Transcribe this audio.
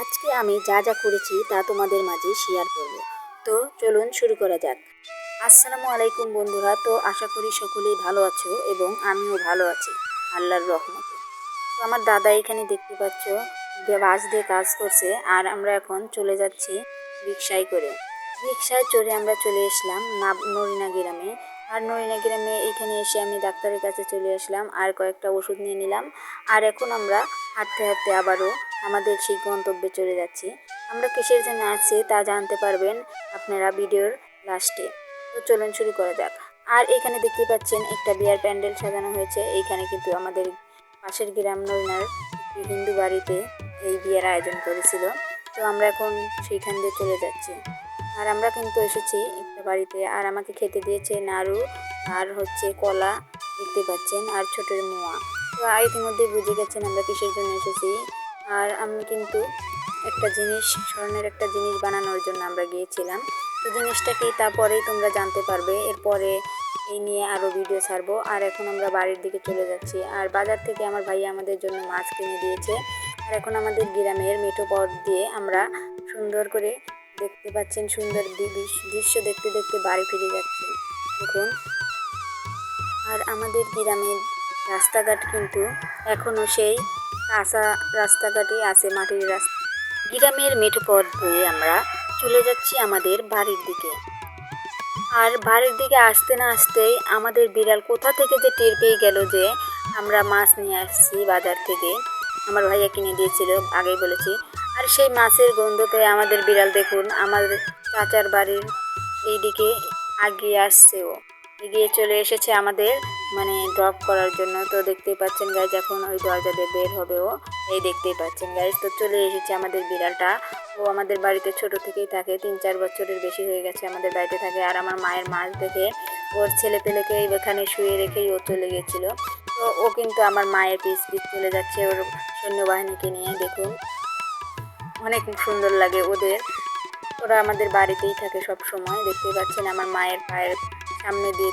আজকে আমি যা যা করেছি তা তোমাদের মাঝে শেয়ার করব। তো চলুন শুরু করা যাক। আসসালামু আলাইকুম বন্ধুরা, তো আশা করি সকলেই ভালো আছো এবং আমিও ভালো আছি, আল্লাহর রহমতে। তো আমার দাদা এখানে দেখতে পাচ্ছ বাস দিয়ে কাজ করছে আর আমরা এখন চলে যাচ্ছি রিক্সায় করে। রিক্সায় চড়ে আমরা চলে এসলাম নরিনা গ্রামে। আর নরিনা গ্রামে এখানে এসে আমি ডাক্তারের কাছে চলে আসলাম আর কয়েকটা ওষুধ নিয়ে নিলাম। আর এখন আমরা হাঁটতে হাঁটতে আবারও আমাদের সেই গন্তব্যে চলে যাচ্ছি। আমরা কিসের জন্য আসছি তা জানতে পারবেন আপনারা ভিডিওর লাস্টে। তো চলুন শুরু করা যাক। আর এখানে দেখতে পাচ্ছেন একটা বিয়ার প্যান্ডেল সাজানো হয়েছে। এইখানে কিন্তু আমাদের পাশের গ্রাম নরিনার হিন্দু বাড়িতে এই বিয়ের আয়োজন করেছিল। তো আমরা এখন সেইখান দিয়ে চলে যাচ্ছি। আর আমরা কিন্তু এসেছি একটা বাড়িতে। আর আমাকে খেতে দিয়েছে নাড়ু আর হচ্ছে কলা, দেখতে পাচ্ছেন, আর ছোটোর মোয়া। তো ইতিমধ্যেই বুঝে গেছেন আমরা কিসের জন্য এসেছি। আর আমি কিন্তু একটা জিনিস, স্বর্ণের একটা জিনিস বানানোর জন্য আমরা গিয়েছিলাম। তো জিনিসটা কি তারপরেই তোমরা জানতে পারবে। এরপরে এই নিয়ে আরও ভিডিও ছাড়বো। আর এখন আমরা বাড়ির দিকে চলে যাচ্ছি। আর বাজার থেকে আমার ভাইয়া আমাদের জন্য মাছ কিনে দিয়েছে। আর এখন আমাদের গ্রামের মেঠো পথ দিয়ে আমরা সুন্দর করে দেখতে পাচ্ছেন সুন্দর দৃশ্য দেখতে দেখতে বাড়ি ফিরে যাচ্ছি। দেখুন। আর আমাদের গ্রামের রাস্তাঘাট কিন্তু এখনও সেই কাঁচা রাস্তাঘাটে আছে মাটির রাস্তা। গ্রামের মেঠো পথ ধরে আমরা চলে যাচ্ছি আমাদের বাড়ির দিকে। আর বাড়ির দিকে আসতে না আসতেই আমাদের বিড়াল কোথা থেকে যে টের পেয়ে গেল যে আমরা মাছ নিয়ে আসছি বাজার থেকে। আমার ভাইয়া কিনে দিয়েছিল, আগেই বলেছি। আর সেই মাছের গন্ধ পেয়ে আমাদের বিড়াল দেখুন আমাদের চাচার বাড়ির এইদিকে আগিয়ে আসছে ও এগিয়ে চলে এসেছে আমাদের মানে ড্রপ করার জন্য। তো দেখতেই পাচ্ছেন গাইজ এখন ওই দরজা দিয়ে বের হবে ও। এই দেখতেই পাচ্ছেন গাইজ তো চলে এসেছে আমাদের বিড়ালটা। ও আমাদের বাড়িতে ছোট থেকেই থাকে, তিন চার বছরের বেশি হয়ে গেছে আমাদের বাড়িতে থাকে। আর আমার মায়ের মাছ দেখে ওর ছেলে পেলেকে এখানে শুয়ে রেখেই ও চলে গেছিল। তো ও কিন্তু আমার মায়ের পিস পিস চলে যাচ্ছে ওর সৈন্যবাহিনীকে নিয়ে, দেখুন। অনেক সুন্দর লাগে ওদের। ওরা আমাদের বাড়িতেই থাকে সব সময় দেখতেই পাচ্ছেন আমার মায়ের পায়ের সামনে দিয়ে